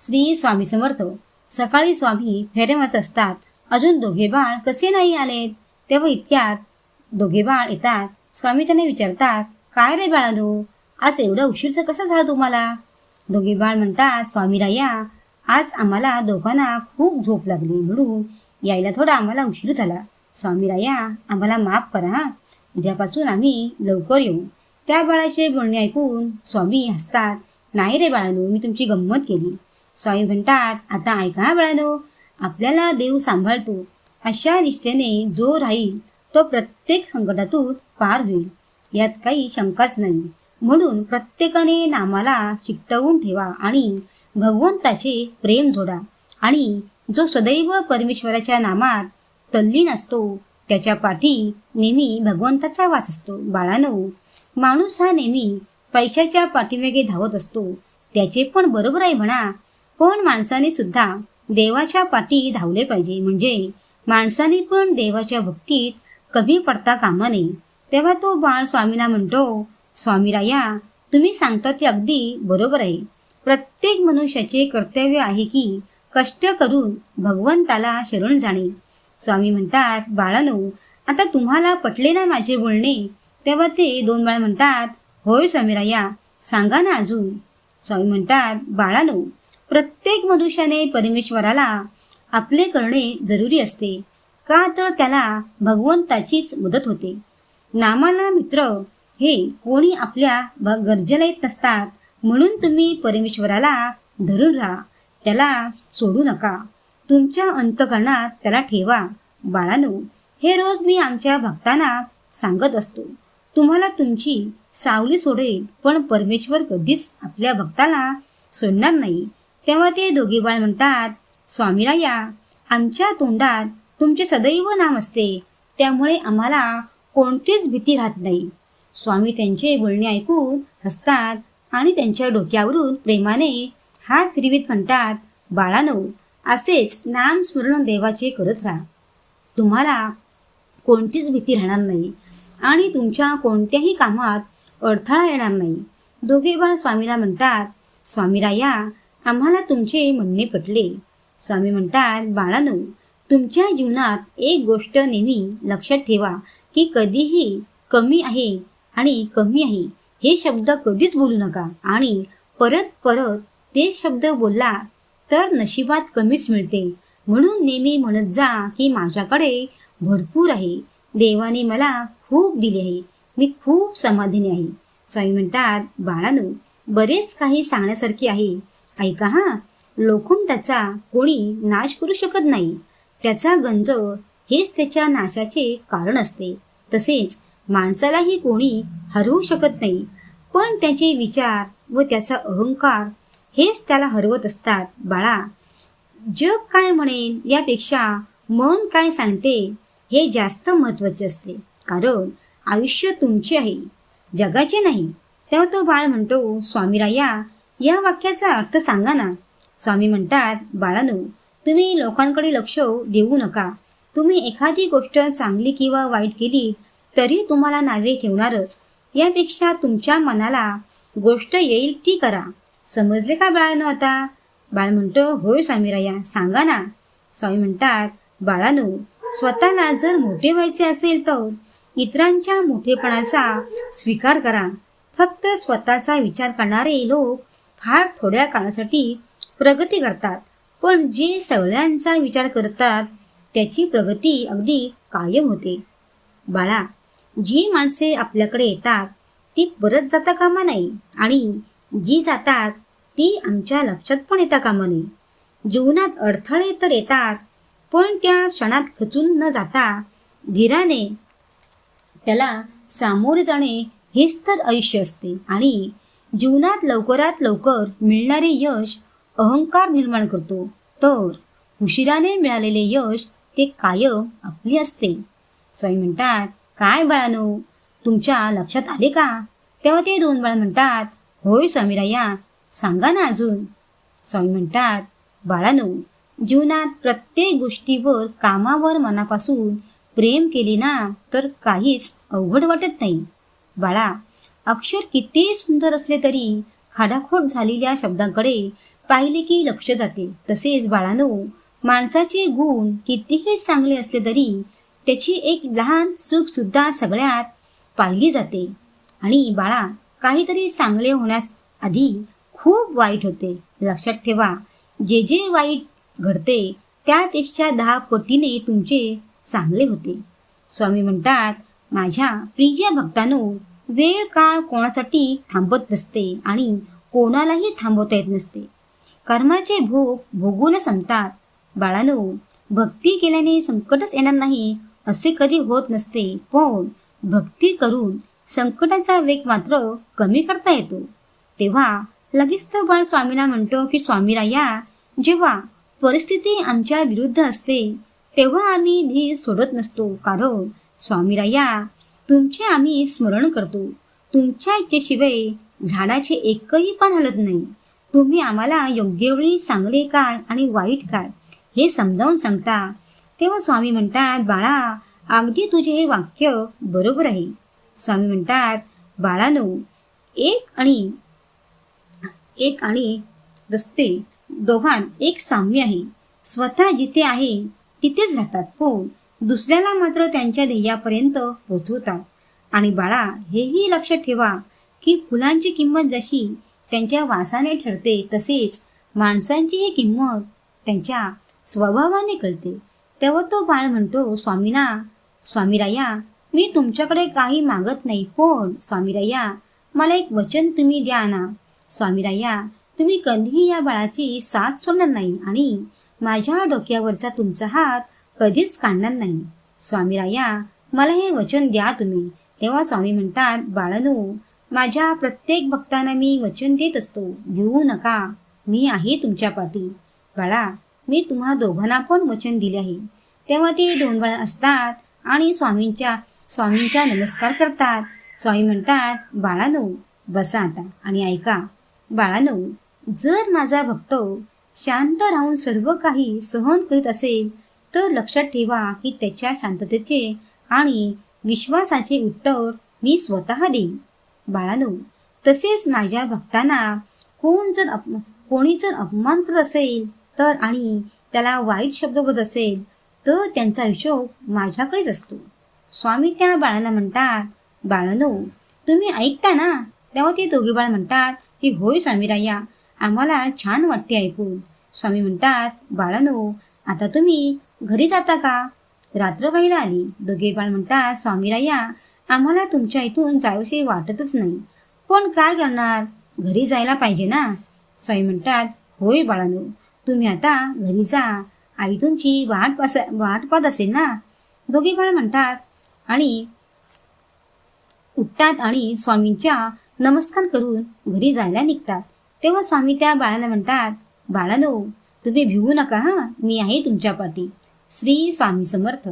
श्री स्वामी समर्थ. सकाळी स्वामी फेऱ्या मारत असतात. अजून दोघे बाळ कसे नाही आलेत? तेव्हा इतक्यात दोघे बाळ येतात. स्वामी त्यांना विचारतात काय रे बाळानो? आज एवढा उशीरचं कसं झालं तुम्हाला? दोघे बाळ म्हणतात स्वामी या आज आम्हाला दोघांना खूप झोप लागली. म्हणून यायला थोडा आम्हाला उशीर झाला. स्वामी या आम्हाला माफ करा. हा उद्यापासून आम्ही लवकर येऊ. त्या बाळाचे बोलणे ऐकून स्वामी हसतात. नाही रे बाळानो मी तुमची गंमत केली. स्वामी म्हणतात आता ऐका बाळानो आपल्याला देव सांभाळतो. अशा निष्ठेने जो राहील तो प्रत्येक संकटातून पार होईल. यात काही शंकाच नाही. म्हणून प्रत्येकाने नामाला चिकटवून ठेवा आणि भगवंताचे प्रेम जोडा. आणि जो सदैव परमेश्वराच्या नामात तल्लीन असतो त्याच्या पाठी नेहमी भगवंताचा वास असतो. बाळानो माणूस हा नेहमी पैशाच्या पाठीमागे धावत असतो. त्याचे पण बरोबर आहे म्हणा पण माणसाने सुद्धा देवाच्या पाठी धावले पाहिजे. म्हणजे माणसाने पण देवाच्या भक्तीत कमी पडता कामा नये तेव्हा तो बाळ स्वामीला म्हणतो स्वामीराया तुम्ही सांगता ते अगदी बरोबर आहे. प्रत्येक मनुष्याचे कर्तव्य आहे की कष्ट करून भगवंताला शरण जाणे. स्वामी म्हणतात बाळानो आता तुम्हाला पटले ना माझे बोलणे? तेव्हा ते दोन बाळ म्हणतात होय स्वामीराया सांगा ना अजून. स्वामी म्हणतात बाळानो प्रत्येक मनुष्याने परमेश्वराला आपले करणे जरुरी असते. का तर त्याला भगवंताचीच मदत होते. नामाला मित्र हे कोणी आपल्या गरजेला येत नसतात. म्हणून तुम्ही परमेश्वराला धरून राहा. त्याला सोडू नका. तुमच्या अंतकरणात त्याला ठेवा. बाळानो हे रोज मी आमच्या भक्तांना सांगत असतो. तुम्हाला तुमची सावली सोडेल पण परमेश्वर कधीच आपल्या भक्ताला सोडणार नाही. तेव्हा ते दोघे बाळ म्हणतात स्वामीराया आमच्या तोंडात तुमचे सदैव नाम असते. त्यामुळे आम्हाला कोणतीच भीती राहत नाही. स्वामी त्यांचे बोलणे ऐकून हसतात आणि त्यांच्या डोक्यावरून प्रेमाने हात फिरवीत म्हणतात बाळानो असेच नाम स्मरण देवाचे करत राहा. तुम्हाला कोणतीच भीती राहणार नाही आणि तुमच्या कोणत्याही कामात अडथळा येणार नाही. दोघे बाळ स्वामीला म्हणतात स्वामीराया आम्हाला तुमचे म्हणणे पटले. स्वामी म्हणतात बाळानो तुमच्या जीवनात एक गोष्ट नेहमी लक्षात ठेवा की कधीही कमी आहे आणि कमी आहे हे शब्द कधीच बोलू नका. आणि परत परत ते शब्द बोलला तर नशिबात कमीच मिळते. म्हणून नेहमी म्हणत जा की माझ्याकडे भरपूर आहे. देवाने मला खूप दिले आहे. मी खूप समाधानी आहे. स्वामी म्हणतात बाळानो बरेच काही सांगण्यासारखे आहे. ऐका हा लोखंडाचा कोणी नाश करू शकत नाही. त्याचा गंज हेच त्याच्या नाशाचे कारण असते. तसेच माणसालाही कोणी हरवू शकत नाही. पण त्याचे विचार व त्याचा अहंकार हेच त्याला हरवत असतात. बाळा जग काय म्हणेल यापेक्षा मन काय सांगते हे जास्त महत्त्वाचे असते. कारण आयुष्य तुमचे आहे जगाचे नाही. तेव्हा तो बाळ म्हणतो स्वामीराया या वाक्याचा अर्थ सांगा ना. स्वामी म्हणतात बाळानो तुम्ही लोकांकडे लक्ष देऊ नका. तुम्ही एखादी गोष्ट चांगली किंवा वाईट केली तरी तुम्हाला नावे ठेवणारच. यापेक्षा तुमच्या मनाला गोष्ट येईल ती करा. समजले का बाळानो आता? बाळ म्हणतो होय स्वामीराया सांगा ना. स्वामी म्हणतात बाळानो स्वतःला जर मोठे व्हायचे असेल तर इतरांच्या मोठेपणाचा स्वीकार करा. फक्त स्वतःचा विचार करणारे लोक फार थोड्या काळासाठी प्रगती करतात. पण जे सगळ्यांचा विचार करतात त्याची प्रगती अगदी कायम होते. बाळा जी माणसे आपल्याकडे येतात ती परत जाता कामा नाही. आणि जी जातात ती आमच्या लक्षात पण येता कामा नये जीवनात अडथळे तर येतात पण त्या क्षणात खचून न जाता धीराने त्याला सामोरे जाणे हेच तर आयुष्य असते. आणि जीवनात लवकरात लवकर मिळणारे यश अहंकार निर्माण करतो. तर उशिराने मिळालेले यश ते कायम आपले असते. स्वामी म्हणतात काय बाळानो तुमच्या लक्षात आले का? तेव्हा ते दोन बाळ म्हणतात होय स्वामीराया सांगा ना अजून. स्वामी म्हणतात बाळानो जीवनात प्रत्येक गोष्टीवर कामावर मनापासून प्रेम केले ना तर काहीच अवघड वाटत नाही. बाळा अक्षर किती सुंदर असले तरी खाडाखोड झालेल्या शब्दांकडे पाहिले की लक्ष जाते. तसेच बाळानो माणसाचे गुण कितीही चांगले असले तरी त्याची एक लहान चूक सुद्धा सगळ्यात पाहिली जाते. आणि बाळा काहीतरी चांगले होण्यास आधी खूप वाईट होते. लक्षात ठेवा जे जे वाईट घडते त्यापेक्षा दहा पटीने तुमचे चांगले होते. स्वामी म्हणतात माझ्या प्रिय भक्तांनो वेळ काळ कोणासाठी थांबत नसते आणि कोणालाही थांबवता येत नसते. कर्माचे भोग भोगून संपतात. बाळानो भक्ती केल्याने संकटच येणार नाही असे कधी होत नसते. पण भक्ती करून संकटाचा वेग मात्र कमी करता येतो. तेव्हा लगेच तो बाळ स्वामींना म्हणतो की स्वामीराया जेव्हा परिस्थिती आमच्या विरुद्ध असते तेव्हा आम्ही धीर सोडत नसतो. कारण स्वामीराया तुमचे आम्ही स्मरण करतो. तुमच्या इच्छेशिवाय झाडाचे एकही पान हलत नाही. तुम्ही आम्हाला योग्य वेळी चांगले काय आणि वाईट काय हे समजावून सांगता. तेव्हा स्वामी म्हणतात बाळा अगदी तुझे हे वाक्य बरोबर आहे. स्वामी म्हणतात बाळानो एक आणि एक आणि रस्ते दोघांत एक साम्य आहे. स्वतः जिथे आहे तिथेच राहतात पण दुसऱ्याला मात्र त्यांच्या ध्येयापर्यंत पोचवतात आणि बाळा हेही लक्षात ठेवा की फुलांची किंमत जशी त्यांच्या वासाने ठरते तसेच माणसांचीही किंमत त्यांच्या स्वभावाने कळते. तेव्हा तो बाळ म्हणतो स्वामीना स्वामीराया मी तुमच्याकडे काही मागत नाही पण स्वामीराया मला एक वचन तुम्ही द्या ना. स्वामीराया तुम्ही कधीही या बाळाची साथ सोडणार नाही आणि माझ्या डोक्यावरचा तुमचा हात कधीच काढणार नाही. स्वामीराया मला हे वचन द्या तुम्ही. तेव्हा स्वामी म्हणतात बाळानो माझ्या प्रत्येक भक्तांना मी वचन देत असतो. घेऊ नका. मी आहे तुमच्या पाठी. बाळा मी तुम्हा दोघांना पण वचन दिले आहे. तेव्हा ते दोन बाळा असतात आणि स्वामींच्या स्वामींच्या नमस्कार करतात. स्वामी म्हणतात बाळानो बसा आता आणि ऐका. बाळानो जर माझा भक्त शांत राहून सर्व काही सहन करीत असेल तर लक्षात ठेवा की त्याच्या शांततेचे आणि विश्वासाचे उत्तर मी स्वतः देईन. बाळानो तसेच माझ्या भक्तांना कोण जर अप कोणी जर अपमान करत असेल तर आणि त्याला वाईट शब्द बोलत असेल तर त्यांचा हिशोब माझ्याकडेच असतो. स्वामी त्या बाळाला म्हणतात बाळानो तुम्ही ऐकता ना? तेव्हा ते दोघे बाळ म्हणतात की होय स्वामीराया आम्हाला छान वाटते ऐकून. स्वामी म्हणतात बाळानो आता तुम्ही घरी जाता का? रात्र व्हायला आली. दोघे बाळ म्हणतात स्वामीराया आम्हाला तुमच्या इथून जायविषयी वाटतच नाही. पण काय करणार? घरी जायला पाहिजे ना? स्वामी म्हणतात होय बाळानो. तुम्ही आता घरी जा. आई तुमची वाट पास वाट पाहत असेल ना? दोघे बाळ म्हणतात आणि उठतात आणि स्वामींच्या नमस्कार करून घरी जायला निघतात. तेव्हा स्वामी त्या बाळाला म्हणतात बाळानो तुम्ही भिवू नका हां. मी आहे तुमच्या पाठी. श्री स्वामी समर्थ.